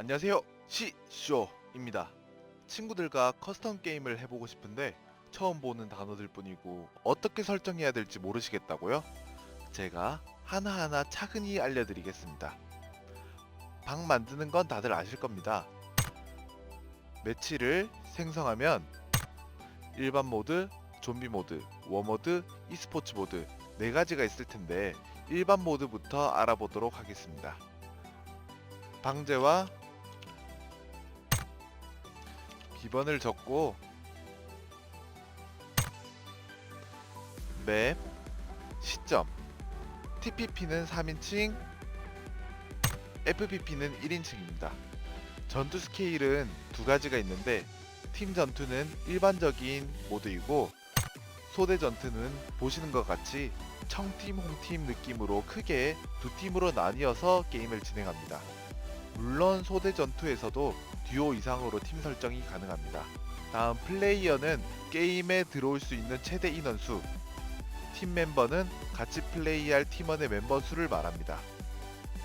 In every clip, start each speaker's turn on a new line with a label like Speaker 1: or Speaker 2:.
Speaker 1: 안녕하세요. 시쇼입니다. 친구들과 커스텀 게임을 해보고 싶은데 처음 보는 단어들 뿐이고 어떻게 설정해야 될지 모르시겠다고요? 제가 하나하나 차근히 알려드리겠습니다. 방 만드는 건 다들 아실 겁니다. 매치를 생성하면 일반 모드, 좀비 모드, 워모드, e스포츠 모드 네 가지가 있을 텐데 일반 모드부터 알아보도록 하겠습니다. 방제와 기본을 적고 맵 시점 TPP는 3인칭 FPP는 1인칭입니다. 전투 스케일은 두 가지가 있는데 팀 전투는 일반적인 모드이고 소대 전투는 보시는 것 같이 청팀 홍팀 느낌으로 크게 두 팀으로 나뉘어서 게임을 진행합니다. 물론 소대 전투에서도 듀오 이상으로 팀 설정이 가능합니다. 다음 플레이어는 게임에 들어올 수 있는 최대 인원수, 팀 멤버는 같이 플레이할 팀원의 멤버 수를 말합니다.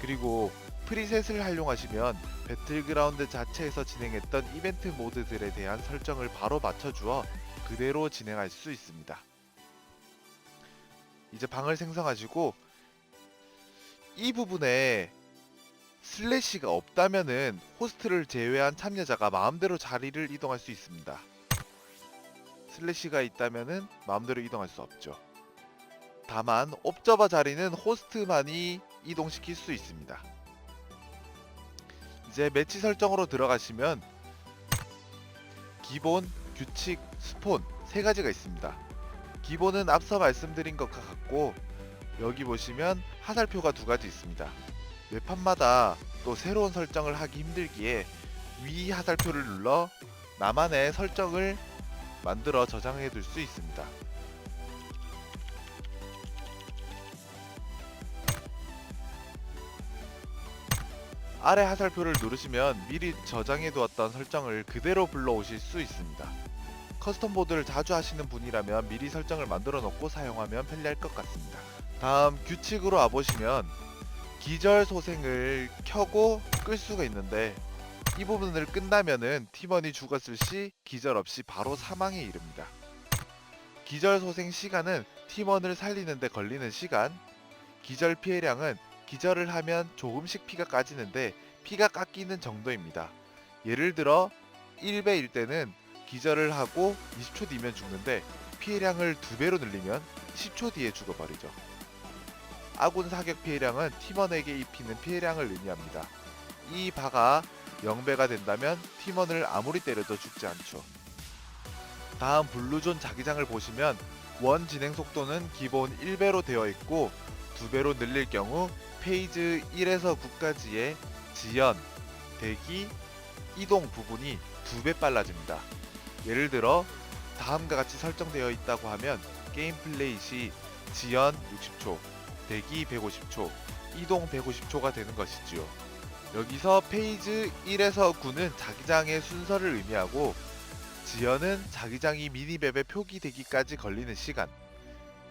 Speaker 1: 그리고 프리셋을 활용하시면 배틀그라운드 자체에서 진행했던 이벤트 모드들에 대한 설정을 바로 맞춰주어 그대로 진행할 수 있습니다. 이제 방을 생성하시고 이 부분에 슬래시가 없다면은 호스트를 제외한 참여자가 마음대로 자리를 이동할 수 있습니다. 슬래시가 있다면은 마음대로 이동할 수 없죠. 다만 옵저버 자리는 호스트만이 이동시킬 수 있습니다. 이제 매치 설정으로 들어가시면 기본, 규칙, 스폰 세 가지가 있습니다. 기본은 앞서 말씀드린 것과 같고 여기 보시면 하살표가 두 가지 있습니다. 웹판마다 또 새로운 설정을 하기 힘들기에 위 하살표를 눌러 나만의 설정을 만들어 저장해 둘 수 있습니다. 아래 하살표를 누르시면 미리 저장해 두었던 설정을 그대로 불러오실 수 있습니다. 커스텀 보드를 자주 하시는 분이라면 미리 설정을 만들어 놓고 사용하면 편리할 것 같습니다. 다음 규칙으로 와보시면 기절 소생을 켜고 끌 수가 있는데 이 부분을 끝나면은 팀원이 죽었을 시 기절 없이 바로 사망에 이릅니다. 기절 소생 시간은 팀원을 살리는데 걸리는 시간, 기절 피해량은 기절을 하면 조금씩 피가 까지는데 피가 깎이는 정도입니다. 예를 들어 1배일 때는 기절을 하고 20초 뒤면 죽는데 피해량을 2배로 늘리면 10초 뒤에 죽어버리죠. 아군 사격 피해량은 팀원에게 입히는 피해량을 의미합니다. 이 바가 0배가 된다면 팀원을 아무리 때려도 죽지 않죠. 다음 블루존 자기장을 보시면 원 진행 속도는 기본 1배로 되어 있고 2배로 늘릴 경우 페이지 1에서 9까지의 지연, 대기, 이동 부분이 2배 빨라집니다. 예를 들어 다음과 같이 설정되어 있다고 하면 게임 플레이 시 지연 60초, 대기 150초, 이동 150초가 되는 것이지요. 여기서 페이지 1에서 9는 자기장의 순서를 의미하고 지연은 자기장이 미니맵에 표기되기까지 걸리는 시간,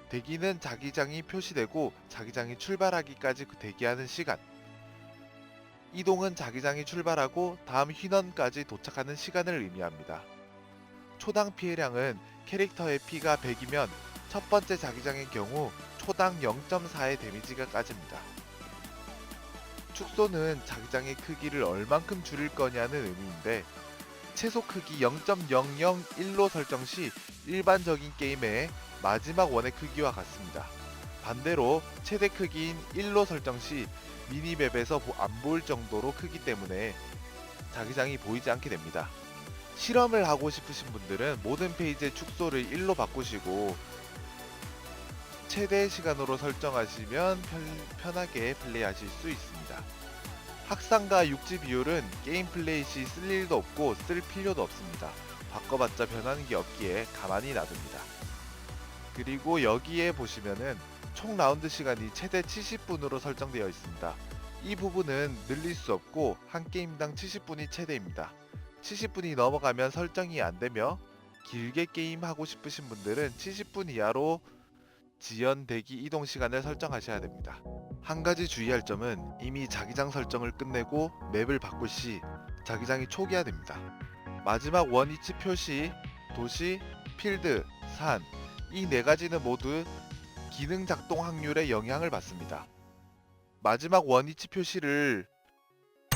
Speaker 1: 대기는 자기장이 표시되고 자기장이 출발하기까지 그 대기하는 시간, 이동은 자기장이 출발하고 다음 휘넌까지 도착하는 시간을 의미합니다. 초당 피해량은 캐릭터의 피가 100이면 첫 번째 자기장의 경우 초당 0.4의 데미지가 까집니다. 축소는 자기장의 크기를 얼만큼 줄일 거냐는 의미인데 최소 크기 0.001로 설정 시 일반적인 게임의 마지막 원의 크기와 같습니다. 반대로 최대 크기인 1로 설정 시 미니맵에서 보- 안 보일 정도로 크기 때문에 자기장이 보이지 않게 됩니다. 실험을 하고 싶으신 분들은 모든 페이지의 축소를 1로 바꾸시고 최대 시간으로 설정하시면 편, 편하게 플레이하실 수 있습니다. 학상과 육지 비율은 게임 플레이 시 쓸 일도 없고 쓸 필요도 없습니다. 바꿔봤자 변하는 게 없기에 가만히 놔둡니다. 그리고 여기에 보시면은 총 라운드 시간이 최대 70분으로 설정되어 있습니다. 이 부분은 늘릴 수 없고 한 게임당 70분이 최대입니다. 70분이 넘어가면 설정이 안 되며 길게 게임 하고 싶으신 분들은 70분 이하로 지연 대기 이동 시간을 설정하셔야 됩니다. 한 가지 주의할 점은 이미 자기장 설정을 끝내고 맵을 바꿀 시 자기장이 초기화됩니다. 마지막 원위치 표시, 도시, 필드, 산, 이 네 가지는 모두 기능 작동 확률에 영향을 받습니다. 마지막 원위치 표시를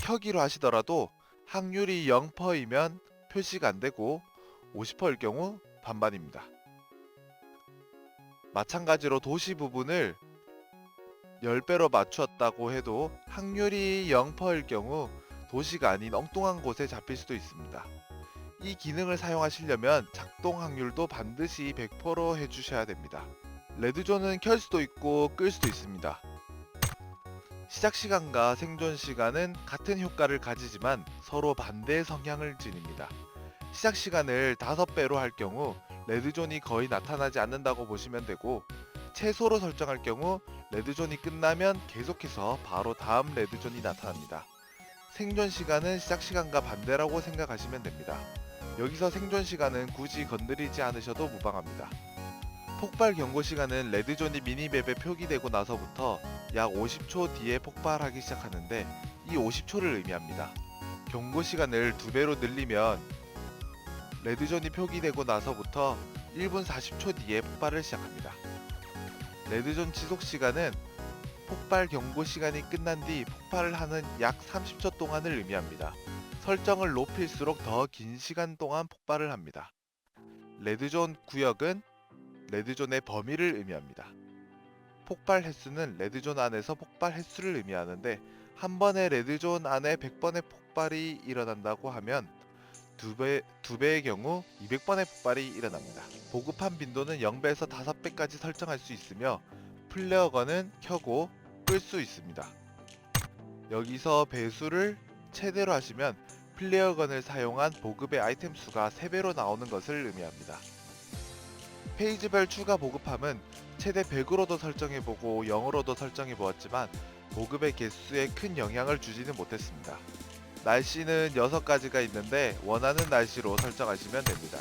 Speaker 1: 켜기로 하시더라도 확률이 0%이면 표시가 안 되고 50%일 경우 반반입니다. 마찬가지로 도시 부분을 10배로 맞추었다고 해도 확률이 0%일 경우 도시가 아닌 엉뚱한 곳에 잡힐 수도 있습니다. 이 기능을 사용하시려면 작동 확률도 반드시 100%로 해주셔야 됩니다. 레드존은 켤 수도 있고 끌 수도 있습니다. 시작 시간과 생존 시간은 같은 효과를 가지지만 서로 반대의 성향을 지닙니다. 시작 시간을 5배로 할 경우 레드존이 거의 나타나지 않는다고 보시면 되고 최소로 설정할 경우 레드존이 끝나면 계속해서 바로 다음 레드존이 나타납니다. 생존 시간은 시작 시간과 반대라고 생각하시면 됩니다. 여기서 생존 시간은 굳이 건드리지 않으셔도 무방합니다. 폭발 경고 시간은 레드존이 미니맵에 표기되고 나서부터 약 50초 뒤에 폭발하기 시작하는데 이 50초를 의미합니다. 경고 시간을 2배로 늘리면 레드존이 표기되고 나서부터 1분 40초 뒤에 폭발을 시작합니다. 레드존 지속 시간은 폭발 경고 시간이 끝난 뒤 폭발을 하는 약 30초 동안을 의미합니다. 설정을 높일수록 더 긴 시간 동안 폭발을 합니다. 레드존 구역은 레드존의 범위를 의미합니다. 폭발 횟수는 레드존 안에서 폭발 횟수를 의미하는데 한 번에 레드존 안에 100번의 폭발이 일어난다고 하면 두 배, 두 배의 경우 200번의 폭발이 일어납니다. 보급한 빈도는 0배에서 5배까지 설정할 수 있으며 플레어건은 켜고 끌 수 있습니다. 여기서 배수를 최대로 하시면 플레어건을 사용한 보급의 아이템 수가 3배로 나오는 것을 의미합니다. 페이지별 추가 보급함은 최대 100으로도 설정해보고 0으로도 사용해보았지만 보급의 개수에 큰 영향을 주지는 못했습니다. 날씨는 6가지가 있는데 원하는 날씨로 설정하시면 됩니다.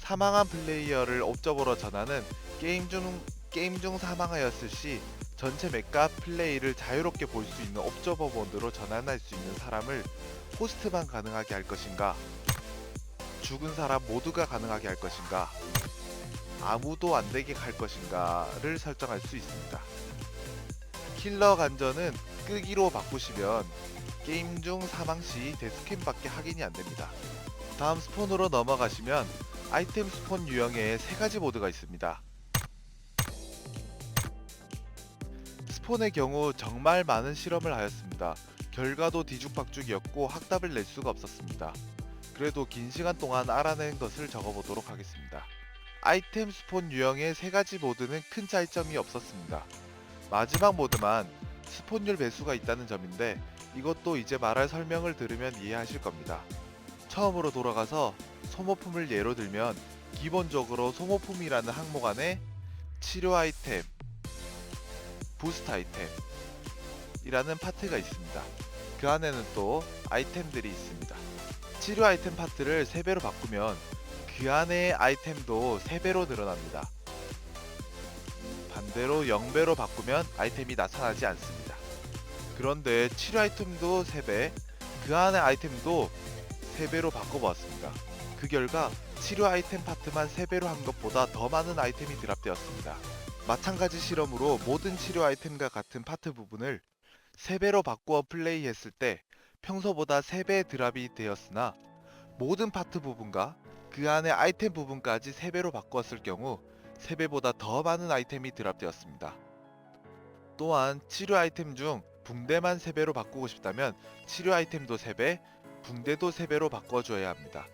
Speaker 1: 사망한 플레이어를 옵저버로 전하는 게임 중, 게임 중 사망하였을 시 전체 맵과 플레이를 자유롭게 볼 수 있는 옵저버 모드로 전환할 수 있는 사람을 호스트만 가능하게 할 것인가 죽은 사람 모두가 가능하게 할 것인가 아무도 안 되게 할 것인가를 설정할 수 있습니다. 킬러 간전은 끄기로 바꾸시면 게임 중 사망 시 데스캠밖에 확인이 안 됩니다. 다음 스폰으로 넘어가시면 아이템 스폰 유형에 세 가지 모드가 있습니다. 스폰의 경우 정말 많은 실험을 하였습니다. 결과도 뒤죽박죽이었고 확답을 낼 수가 없었습니다. 그래도 긴 시간 동안 알아낸 것을 적어보도록 하겠습니다. 아이템 스폰 유형의 세 가지 모드는 큰 차이점이 없었습니다. 마지막 모드만 스폰율 배수가 있다는 점인데 이것도 이제 말할 설명을 들으면 이해하실 겁니다. 처음으로 돌아가서 소모품을 예로 들면 기본적으로 소모품이라는 항목 안에 치료 아이템, 부스트 아이템 이라는 파트가 있습니다. 그 안에는 또 아이템들이 있습니다. 치료 아이템 파트를 3배로 바꾸면 그 안의 아이템도 3배로 늘어납니다. 반대로 0배로 바꾸면 아이템이 나타나지 않습니다. 그런데 치료 아이템도 3배, 그 안의 아이템도 3배로 바꿔보았습니다. 그 결과 치료 아이템 파트만 3배로 한 것보다 더 많은 아이템이 드랍되었습니다. 마찬가지 실험으로 모든 치료 아이템과 같은 파트 부분을 3배로 바꾸어 플레이했을 때 평소보다 3배 드랍이 되었으나 모든 파트 부분과 그 안의 아이템 부분까지 3배로 바꾸었을 경우 3배보다 더 많은 아이템이 드랍되었습니다. 또한 치료 아이템 중 붕대만 3배로 바꾸고 싶다면 치료 아이템도 3배, 붕대도 3배로 바꿔줘야 합니다.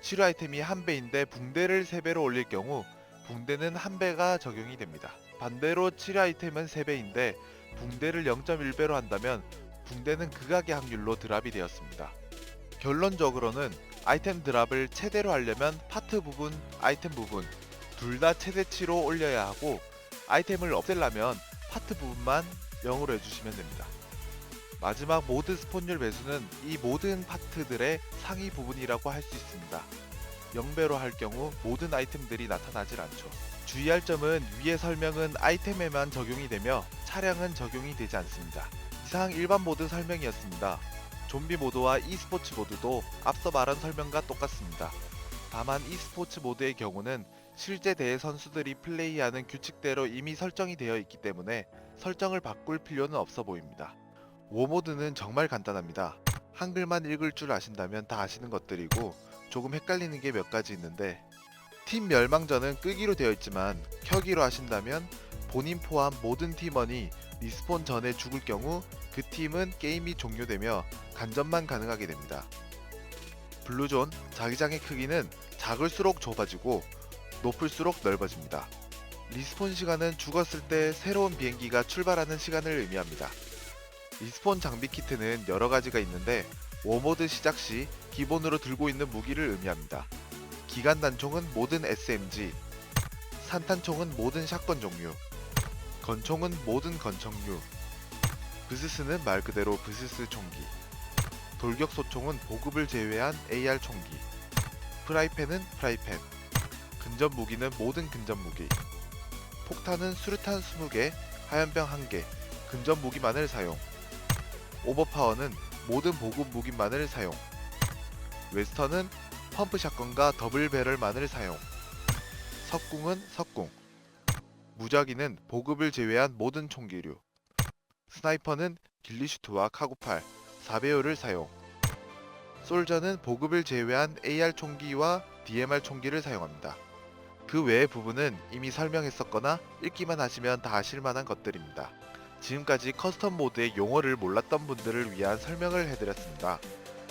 Speaker 1: 치료 아이템이 1배인데 붕대를 3배로 올릴 경우 붕대는 1배가 적용이 됩니다. 반대로 치료 아이템은 3배인데 붕대를 0.1배로 한다면 붕대는 극악의 확률로 드랍이 되었습니다. 결론적으로는 아이템 드랍을 최대로 하려면 파트 부분, 아이템 부분 둘 다 최대치로 올려야 하고 아이템을 없애려면 파트 부분만 0으로 해주시면 됩니다. 마지막 모드 스폰율 배수는 이 모든 파트들의 상위 부분이라고 할 수 있습니다. 0배로 할 경우 모든 아이템들이 나타나질 않죠. 주의할 점은 위의 설명은 아이템에만 적용이 되며 차량은 적용이 되지 않습니다. 이상 일반 모드 설명이었습니다. 좀비 모드와 e스포츠 모드도 앞서 말한 설명과 똑같습니다. 다만 e스포츠 모드의 경우는 실제 대회 선수들이 플레이하는 규칙대로 이미 설정이 되어 있기 때문에 설정을 바꿀 필요는 없어 보입니다. 워 모드는 정말 간단합니다. 한글만 읽을 줄 아신다면 다 아시는 것들이고 조금 헷갈리는 게 몇 가지 있는데 팀 멸망전은 끄기로 되어 있지만 켜기로 하신다면 본인 포함 모든 팀원이 리스폰 전에 죽을 경우 그 팀은 게임이 종료되며 간전만 가능하게 됩니다. 블루존 자기장의 크기는 작을수록 좁아지고 높을수록 넓어집니다. 리스폰 시간은 죽었을 때 새로운 비행기가 출발하는 시간을 의미합니다. 리스폰 장비 키트는 여러 가지가 있는데 워모드 시작 시 기본으로 들고 있는 무기를 의미합니다. 기관 단총은 모든 SMG, 산탄총은 모든 샷건 종류, 건총은 모든 건총류, 브스스는 말 그대로 브스스 총기, 돌격소총은 보급을 제외한 AR 총기, 프라이팬은 프라이팬, 근접 무기는 모든 근접 무기, 폭탄은 수류탄 20개, 하얀병 1개, 근접 무기만을 사용, 오버파워는 모든 보급 무기만을 사용, 웨스턴은 펌프 샷건과 더블 배럴만을 사용, 석궁은 석궁, 무작위는 보급을 제외한 모든 총기류, 스나이퍼는 길리슈트와 카구팔, 4배율을 사용, 솔저는 보급을 제외한 AR 총기와 DMR 총기를 사용합니다. 그 외의 부분은 이미 설명했었거나 읽기만 하시면 다 아실만한 것들입니다. 지금까지 커스텀 모드의 용어를 몰랐던 분들을 위한 설명을 해드렸습니다.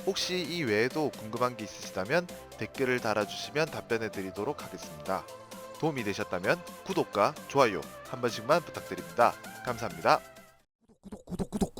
Speaker 1: 혹시 이 외에도 궁금한 게 있으시다면 댓글을 달아주시면 답변해드리도록 하겠습니다. 도움이 되셨다면 구독과 좋아요 한 번씩만 부탁드립니다. 감사합니다.
Speaker 2: 구독, 구독, 구독.